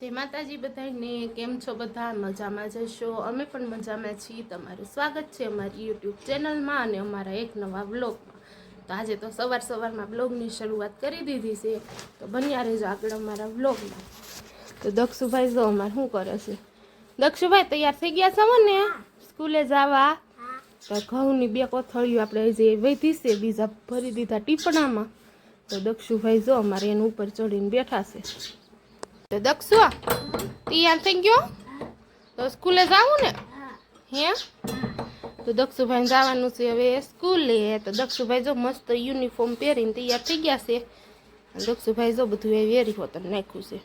જય માતાજી બધાને કેમ છો? બધા મજામાં જશો અમે પણ મજામાં છીએ. તમારું સ્વાગત છે અમારી યુટ્યુબ ચેનલમાં અને અમારા એક નવા બ્લોગમાં તો આજે તો સવાર સવારમાં બ્લોગની શરૂઆત કરી દીધી છે. તો બન્યા રહેજો આગળ અમારા બ્લોગમાં તો દક્ષુભાઈ જો અમારે શું કરે છે? દક્ષુભાઈ તૈયાર થઈ ગયા છો ને સ્કૂલે જવા? તો ઘઉંની બે કોથળીઓ આપણે જે વધી છે બીજા ભરી દીધા ટીપણામાં. તો દક્ષુભાઈ જો અમારે એની ઉપર ચડીને બેઠા છે. દક્ષુ તૈયાર થઈ ગયો તો સ્કૂલે જાવું ને હે તો દક્ષુભાઈ જવાનું છે હવે સ્કૂલે તો દક્ષુભાઈ જો મસ્ત યુનિફોર્મ પહેરીને તૈયાર થઈ ગયા છે દક્ષુભાઈ જો બધું એ વેરી હોતન નાખ્યું છે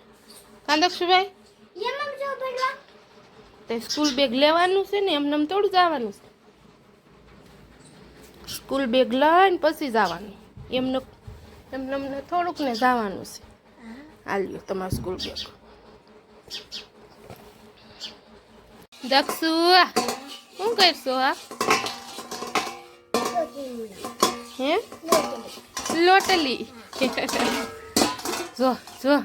કાં દક્ષુભાઈ તો સ્કૂલ બેગ લેવાનું છે ને એમને એમ થોડું જવાનું છે સ્કૂલ બેગ લઈને પછી જવાનું એમને એમને એમને થોડુંક ને જવાનું છે આલ્યો તમારો સ્કૂલ બેગ દક્ષુ શું કરશો આ હે લોટલી જો જો.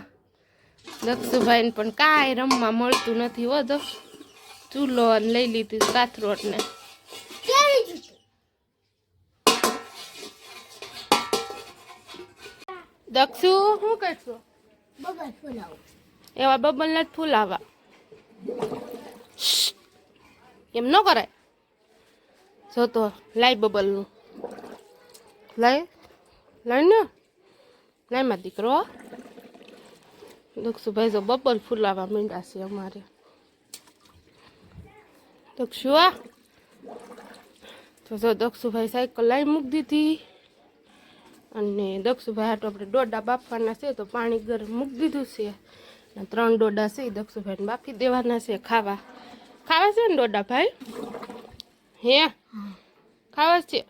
દક્ષુભાઈને પણ કાંઈ રમવા મળતું નથી હો તો ચૂલો લઈ લીધી કાથરોટ ને. દક્ષુ શું કરશો? એવા બબલ નથી ફૂલાવા. એમ ન કરાય. જો તો લાઈ બબલનું. લાઈ લાય ને. લાયમાં દીકરો. દક્ષુભાઈ જો બબલ ફૂલાવા માંડ્યા છે અમારે. દક્ષુ આ તો જો દક્ષુભાઈ સાયકલ લાઈ મૂકી દીધી. અને દક્ષુભાઈ હાટો આપણે ડોડા બાફવાના છે તો પાણી ગરમ મૂકી દીધું છે. અને ત્રણ ડોડા છે એ દક્ષુભાઈને બાફી દેવાના છે ખાવા. ખાવા છે ને ડોડા ભાઈ? હે? ખાવા છે?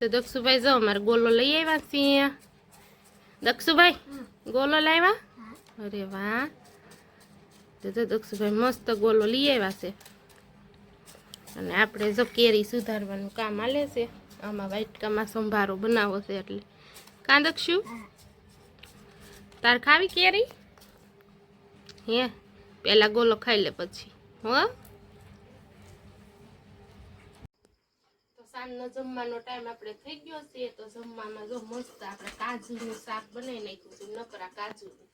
તો દક્ષુભાઈ જાઓ અમારે ગોલો લઈ આવ્યા છીએ દક્ષુભાઈ, ગોલો લાવ્યા અરે વાહ. તો દક્ષુભાઈ મસ્ત ગોલો લઈ આવ્યા છે. અને આપણે જો કેરી સુધારવાનું કામ આલે છે. આમાં વાટકામાં સંભારો બનાવો છે એટલે. કાંદકશું તાર ખાવી કેરી? હે, પેલા ગોલો ખાઈ લે પછી. હો? તો સાંજનો જમવાનો ટાઈમ આપણે થઈ ગયો છે, તો જમવામાં જો મસ્ત આપણે કાજુનું શાક બનાવી નાખ્યું છે, નકરા કાજુનું.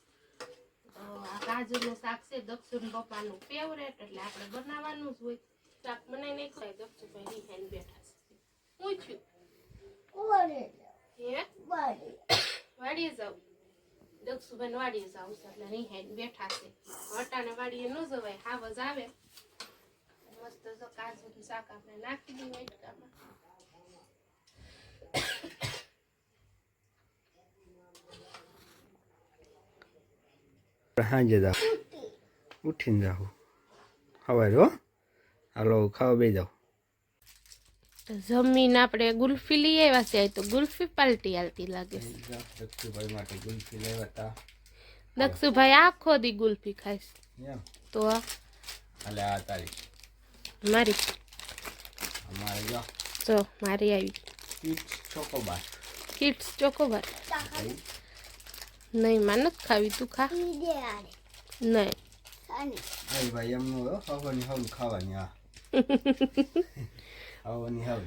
આ કાજુનું શાક છે દક્ષિણ પપ્પાનું ફેવરેટ એટલે આપણે બનાવવાનું જ હોય. શાક બનાવી નાખ્યું દક્ષુભાઈ રિહાઈને બેઠા. હું છું હે વાડીએ જાવ દક્ષુભાઈ વાડીએ જાવ છે એટલે રિહાઈને બેઠા છે. વટાને વાડીએ ન જવાય હાવજ આવે. મસ્ત જો કાજુનું શાક આપણે નાખી દઈએ વાટકામાં સાંજે જાઓ. ઉઠીને જાઓ. હવે હો. હાલો ખાવા બે જાઓ. જમીન આપણે ગુલ્ફી લઈ આવ્યા છે તો ગુલ્ફી પાલટી હાલતી લાગે છે. દક્ષુભાઈ માટે ગુલ્ફી લેવા હતા દક્ષુભાઈ આખો દી ગુલ્ફી ખાઈશ તો અલે આ તારી. મારી. અમારે જો. તો મારી આવી. Kids chocobar. Kids chocobar. નહીં માં નથી ખાવી તું ખા. નહીં. ભાઈ એમનું હો હવાની ખાવાની હા. હવાની હવ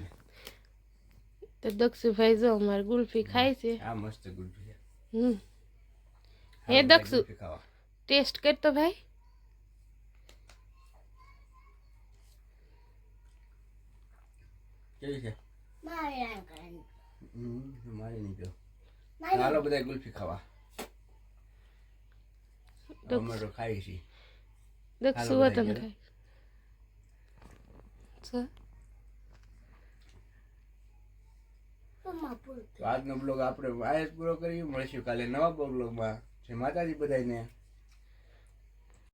તો દક્ષુભાઈ જો અમારે ગુલ્ફી ખાય છે. આ મસ્ત ગુલ્ફી છે. હમ. હે હાલો, દક્ષુ. ગુલ્ફી ખાવા. ટેસ્ટ કરતો ભાઈ. કેવી છે? હમ, મારી નહીં પીવો હાલો બધા ગુલ્ફી ખાવા. અમે તો ખાઈ છીએ. દક્ષુ હાલો વતન બધા ખાય જો તો આજનો બ્લોગ આપણે આ પૂરો કરીએ. મળીશું કાલે નવા બ્લોગમાં જે માતાજી બધાને.